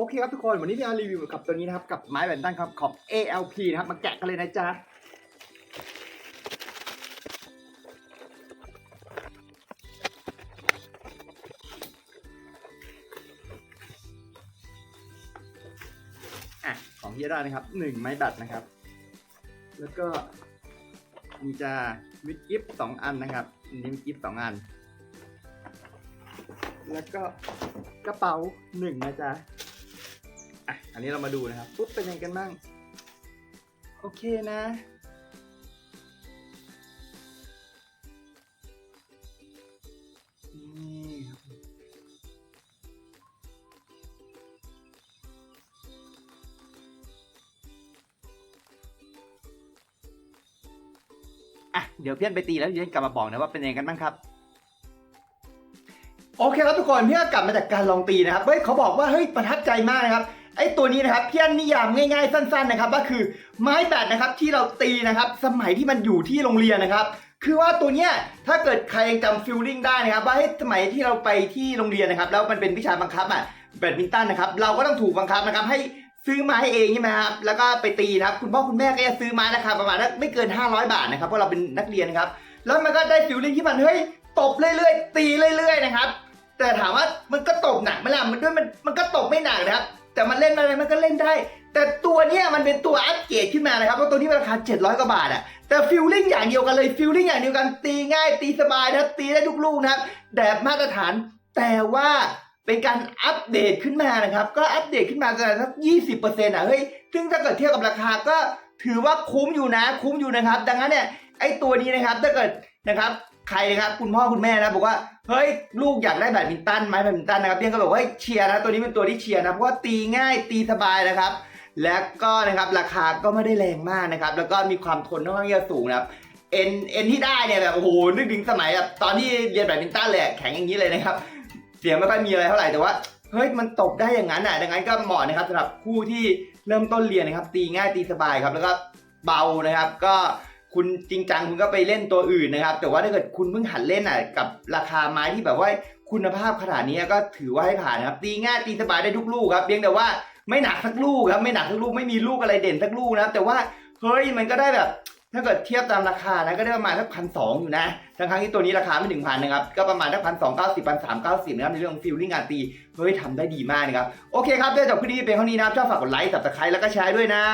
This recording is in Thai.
โอเคครับทุกคนวันนี้พี่อารีวิวกับตัวนี้นะครับกับไม้แบนตันครับของ ALP นะครับมาแกะกันเลยนะจ๊ะอะของพี่ได้นะครับหนึ่งไม้แบตนะครับ แล้วก็มีจะมิดกิฟสองอันนะครับอันนี้มิดกิฟสองอัน แล้วก็กระเป๋าหนึ่งนะจ๊ะ อะ อันนี้เรามาดูนะครับ ปุ๊บเป็นยังไงกันบ้าง โอเคนะ นี่ครับอะ เดี๋ยวเพื่อนไปตีแล้วเดี๋ยวกลับมาบอกนะว่าเป็นยังไงกันบ้างครับโอเคครับทุกคนเพี่ก็กลับมาจากการลองตีนะครับ เฮ้ยเขาบอกว่าเฮ้ยประทับใจมากนะครับ ไอ้ตัวนี้นะครับพี่อันนิยามง่ายๆสั้นๆนะครับก็คือไม้แบตนะครับที่เราตีนะครับสมัยที่มันอยู่ที่โรงเรียนนะครับ คือว่าตัวเนี้ยถ้าเกิดใครยังจำฟิลลิ่งได้นะครับว่าให้สมัยที่เราไปที่โรงเรียนนะครับ แล้วมันเป็นวิชาบังคับอะแบดมินตันนะครับเราก็ต้องถูกบังคับนะครับให้ซื้อไม้เองใช่ไหมครับ แล้วก็ไปตีนะครับ คุณพ่อคุณแม่ก็จะซื้อไม้ราคาประมาณไม่เกิน 500 บาทนะครับ เพราะเราเป็นนักเรียนนะครับ แล้วมันก็ได้ฟิลลิ่งที่มันเฮ้ยตบเรื่อยๆ ตีเรื่อย ๆ นะครับ แต่ถามว่ามันก็ตกหนักไหมล่ะ มันด้วยมันมันก็ตกไม่หนักนะครับ แต่มันเล่นอะไรมันก็เล่นได้ แต่ตัวเนี้ยมันเป็นตัวอัปเกรดขึ้นมานะครับเพราะตัวนี้ราคา 700 กว่าบาทอะแต่ฟิลลิ่งอย่างเดียวกันเลยฟิลลิ่งอย่างเดียวกันตีง่ายตีสบายนะตีได้ทุกลูกนะครับแบบมาตรฐาน แต่ว่าเป็นการอัปเดตขึ้นมานะครับ ก็อัปเดตขึ้นมาประมาณสัก20%อะเฮ้ยซึ่งถ้าเกิดเทียบกับราคาก็ถือว่าคุ้มอยู่นะคุ้มอยู่นะครับ ดังนั้นเนี่ยไอ้ตัวนี้นะครับถ้าเกิดนะครับ ใครนะครับคุณพ่อคุณแม่นะบอกว่าเฮ้ยลูกอยากได้แบดมินตันไหมแบดมินตันนะครับเพียงก็บอกว่าเฮ้เชียร์นะตัวนี้เป็นตัวที่เชียร์นะเพราะว่าตีง่ายตีสบายนะครับ และก็นะครับราคาก็ไม่ได้แรงมากนะครับ แล้วก็มีความทนค่อนข้างจะสูงนะครับเอ็นเอ็นที่ได้เนี่ยแบบโอ้โหนึกถึงสมัยแบบตอนที่เรียนแบดมินตันเลยอะแข็งอย่างนี้เลยนะครับเสียงไม่ค่อยมีอะไรเท่าไหร่แต่ว่าเฮ้ยมันตกได้อย่างนั้นอะดังนั้นก็เหมาะนะครับสำหรับผู้ที่เริ่มต้นเรียนนะครับ ตีง่ายตีสบายครับแล้วก็เบานะครับ ก็ คุณจริงจังคุณก็ไปเล่นตัวอื่นนะครับ แต่ว่าถ้าเกิดคุณเพิ่งหัดเล่นอะกับราคาไม้ที่แบบว่าคุณภาพขนาดนี้ก็ถือว่าให้ผ่านนะครับ ตีง่ายตีสบายได้ทุกลูกครับเพียงแต่ว่าไม่หนักสักลูกครับไม่หนักสักลูกไม่มีลูกอะไรเด่นสักลูกนะครับแต่ว่าเฮ้ยมันก็ได้แบบถ้าเกิดเทียบตามราคานะก็ได้ประมาณสักพันสองอยู่นะทั้งครั้งที่ตัวนี้ราคาไม่ถึงพันนะครับ ก็ประมาณสักพันสองเก้าสิบพันสามเก้าสิบนะครับในเรื่องฟิลลิ่งการตี เฮ้ยทำได้ดีมากนะครับ โอเคครับเดี๋ยวจบคลิปนี้เป็นเท่านี้นะครับชอบฝากกดไลค์ subscribe แล้วก็แชร์ด้วยนะ